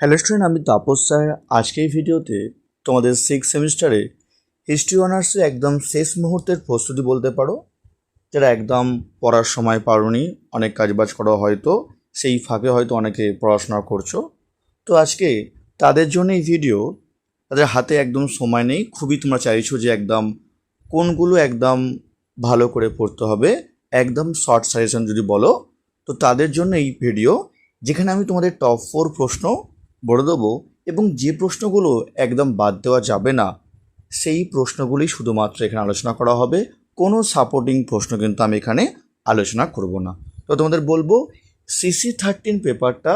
Hello student, আমি Tapas sir. আজকে ভিডিওতে তোমাদের সিক্স সেমিস্টারে হিস্ট্রি অনার্সে একদম শেষ মুহূর্তের প্রস্তুতি বলতে পারো, যারা একদম পড়ার সময় পারোনি, অনেক কাজবাজ করা হয়তো, সেই ফাঁকে হয়তো অনেকে পড়াশোনা করছ। তো আজকে তাদের জন্য এই ভিডিও তাদের হাতে একদম সময় নেই, খুবই তোমরা চাইছো যে একদম কোনগুলো একদম ভালো করে পড়তে হবে, একদম শর্ট সাজেশন যদি বলো, তো তাদের জন্য এই ভিডিও যেখানে আমি তোমাদের টপ ফোর প্রশ্ন বলে দেবো এবং যে প্রশ্নগুলো একদম বাদ দেওয়া যাবে না, সেই প্রশ্নগুলি শুধুমাত্র এখানে আলোচনা করা হবে। কোনো সাপোর্টিং প্রশ্ন কিন্তু আমি এখানে আলোচনা করব না। তো তোমাদের বলব সিসি থার্টিন পেপারটা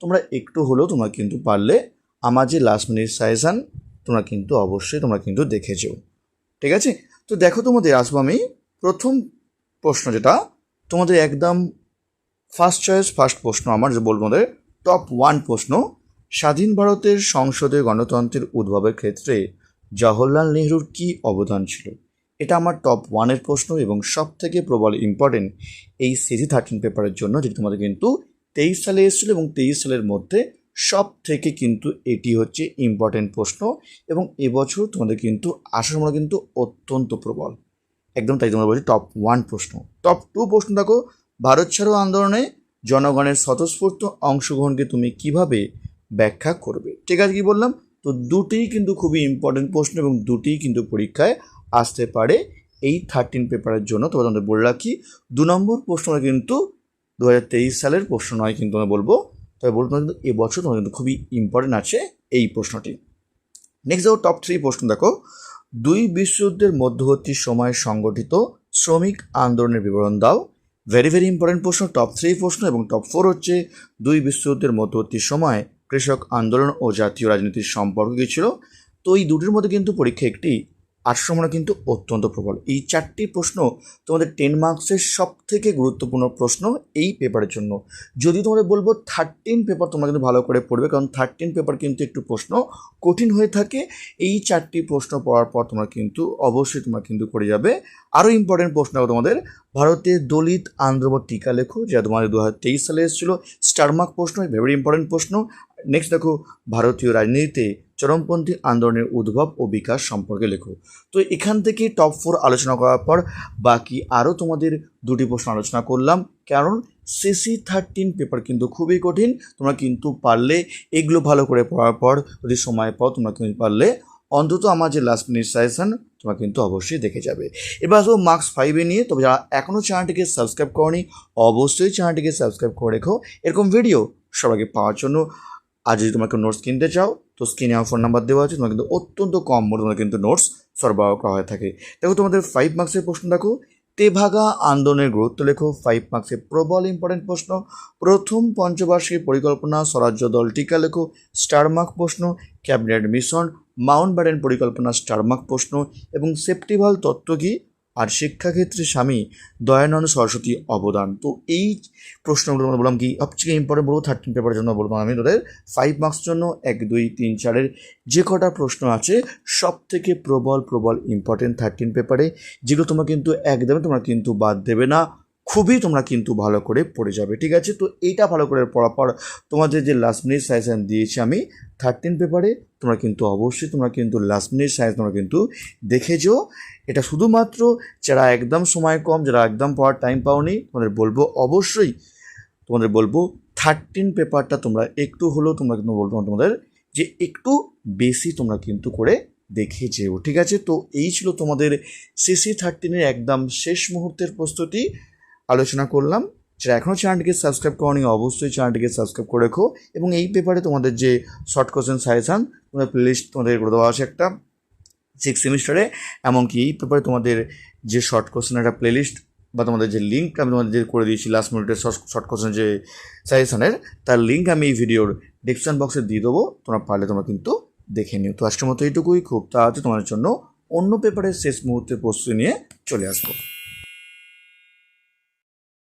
তোমরা একটু হলেও তোমরা কিন্তু পারলে, আমার যে লাস্ট মিনিট সাজেশান তোমরা কিন্তু অবশ্যই তোমরা কিন্তু দেখেছ ঠিক আছে? তো দেখো তোমাদের, আসব আমি প্রথম প্রশ্ন যেটা, তোমাদের একদম ফার্স্ট চয়েস ফার্স্ট প্রশ্ন আমার, যে বলব তোমাদের টপ ওয়ান প্রশ্ন স্বাধীন ভারতের সংসদে গণতন্ত্রের উদ্ভবের ক্ষেত্রে জওহরলাল নেহরুর কী অবদান ছিল? এটা আমার টপ ওয়ানের প্রশ্ন এবং সব থেকে প্রবল ইম্পর্টেন্ট এই সিজি থার্টিন পেপারের জন্য, যেটি তোমাদের কিন্তু তেইশ সালে এসেছিল এবং তেইশ সালের মধ্যে সব থেকে কিন্তু এটি হচ্ছে ইম্পর্টেন্ট প্রশ্ন এবং এবছর তোমাদের কিন্তু আসার মনে কিন্তু অত্যন্ত প্রবল। একদম তাই তোমরা বলছি টপ ওয়ান প্রশ্ন। টপ টু প্রশ্ন দেখো, ভারত ছাড়ো আন্দোলনে জনগণের স্বতঃস্ফূর্ত অংশগ্রহণকে তুমি কীভাবে ব্যাখ্যা করবে। ঠিক আছে, কি বললাম? তো দুটিই কিন্তু খুবই ইম্পর্টেন্ট প্রশ্ন এবং দুটিই কিন্তু পরীক্ষায় আসতে পারে। এই থার্টিন পেপারের জন্য তবে তোমাদের বলে রাখি, দু নম্বর প্রশ্নটা কিন্তু দু হাজার তেইশ সালের প্রশ্ন নয় কিন্তু আমি বলব। তবে বলব কিন্তু এবছর তোমাদের কিন্তু খুবই ইম্পর্টেন্ট আছে এই প্রশ্নটি। নেক্সট দেখো টপ থ্রি প্রশ্ন দেখো। দুই বিশ্বযুদ্ধের মধ্যবর্তী সময়ে সংগঠিত শ্রমিক আন্দোলনের বিবরণ দাও। ভেরি ভেরি ইম্পর্টেন্ট প্রশ্ন টপ থ্রি প্রশ্ন এবং টপ ফোর হচ্ছে দুই বিশ্বযুদ্ধের মধ্যবর্তী সময় কৃষক আন্দোলন ও জাতীয় রাজনীতির সম্পর্ক কী ছিল? তো এই দুটির মধ্যে কিন্তু পরীক্ষা একটি আশ্রমণা কিন্তু অত্যন্ত প্রবল। এই চারটি প্রশ্ন তোমাদের টেন মার্কসের সব থেকে গুরুত্বপূর্ণ প্রশ্ন এই পেপারের জন্য। যদি তোমাদের বলব থার্টিন পেপার তোমরা কিন্তু ভালো করে পড়বে, কারণ থার্টিন পেপার কিন্তু একটু প্রশ্ন কঠিন হয়ে থাকে। এই চারটি প্রশ্ন পড়ার পর তোমরা কিন্তু অবশ্যই তোমরা কিন্তু করে যাবে। আরও ইম্পর্টেন্ট প্রশ্ন তোমাদের, ভারতের দলিত আন্দ্রব টিকা লেখো যা তোমাদের দু হাজার তেইশ সালে এসেছিল। স্টারমার্ক প্রশ্ন ভেরি ইম্পর্টেন্ট প্রশ্ন। নেক্সট দেখো, ভারতীয় রাজনীতিতে চরমপন্থী আন্দোলনের উদ্ভব ও বিকাশ সম্পর্কে লেখো। তো এখান থেকে টপ ফোর আলোচনা করার পর বাকি আরও তোমাদের দুটি প্রশ্ন আলোচনা করলাম। কারণ সিসি থার্টিন পেপার কিন্তু খুবই কঠিন, তোমরা কিন্তু পারলে এগুলো ভালো করে পড়ার পর যদি সময় পাও, তোমরা কিন্তু পারলে অন্তত আমার যে লাস্ট মিনিট সাজেশন তোমরা কিন্তু অবশ্যই দেখে যাবে। এবার আসব মার্কস ফাইভে নিয়ে, তবে যারা এখনও চ্যানেলটিকে সাবস্ক্রাইব করনি, অবশ্যই চ্যানেলটিকে সাবস্ক্রাইব করে রেখো। এরকম ভিডিও সবাইকে পাওয়ার জন্য আর যদি তোমাকে নোটস কিনতে চাও, তো স্ক্রিনে আমার ফোন নাম্বার দেওয়া আছে তোমার কিন্তু অত্যন্ত কম মূল্যে কিন্তু নোটস সরবরাহ করা হয়ে থাকে। দেখো তোমাদের ফাইভ মার্কসের প্রশ্ন দেখো। তেভাগা আন্দোলনের গুরুত্ব লেখো। ফাইভ মার্কসের প্রবল ইম্পর্টেন্ট প্রশ্ন। প্রথম পঞ্চবার্ষিক পরিকল্পনা, স্বরাজ্য দল টিকা লেখো। স্টার মার্ক প্রশ্ন। ক্যাবিনেট মিশন মাউন্ট ব্যাটেন পরিকল্পনা স্টার মার্ক প্রশ্ন। এবং সেপ্টিভাল তত্ত্ব কী? আর শিক্ষাক্ষেত্রে স্বামী দয়ানন্দ সরস্বতী অবদান। তো এই প্রশ্নগুলো আমরা বললাম কি, সবচেয়ে ইম্পর্টেন্ট বলব থার্টিন পেপারের জন্য বলব আমি তোদের ফাইভ মার্কস জন্য, এক, দুই, তিন, চারের যে কটা প্রশ্ন আছে সব থেকে প্রবল প্রবল ইম্পর্টেন্ট থার্টিন পেপারে যেগুলো তোমরা কিন্তু একদমই তোমরা কিন্তু বাদ দেবে না। খুবই তোমরা কিন্তু ভালো করে পড়ে যাবে, ঠিক আছে? তো এইটা ভালো করে পড়ার পর তোমাদের যে লাস্ট মিনিট সাজেশন দিয়েছি আমি থার্টিন পেপারে তোমরা কিন্তু অবশ্যই, তোমরা কিন্তু লাস্ট মিনিট সাজেশন তোমরা কিন্তু দেখেছ এটা শুধুমাত্র যারা একদম সময় কম, যারা একদম পড়ার টাইম পাওনি, তোমাদের বলব অবশ্যই, তোমাদের বলব থার্টিন পেপারটা তোমরা একটু হলেও তোমরা কিন্তু বলব তোমাদের যে একটু বেশি তোমরা কিন্তু করে দেখে যেও, ঠিক আছে? তো এই ছিল তোমাদের সিসি থার্টিনের একদম শেষ মুহূর্তের প্রস্তুতি। আলোচনা করলাম। যারা এখনও চ্যানেলটিকে সাবস্ক্রাইব করনি, অবশ্যই চ্যানেলটিকে সাবস্ক্রাইব করে রেখো এবং এই পেপারে তোমাদের যে শর্ট কোশ্চেন সাজেশান তোমাদের প্লেলিস্ট তোমাদের করে দেওয়া আছে একটা সিক্স সেমিস্টারে। এমনকি এই পেপারে তোমাদের যে শর্ট কোশ্চেন একটা প্লেলিস্ট বা তোমাদের যে লিঙ্ক আমি তোমাদের যে করে দিয়েছি লাস্ট মিনিটের শর্ট কোশ্চেন যে সাজেশানের, তার লিঙ্ক আমি এই ভিডিওর ডিসক্রিপশন বক্সে দিয়ে দেবো। তোমরা পারলে তোমরা কিন্তু দেখে নিও। তো আজকের মতো এইটুকুই। খুব তাড়াতাড়ি তোমাদের জন্য অন্য পেপারের শেষ মুহূর্তে প্রস্তুতি নিয়ে চলে আসব।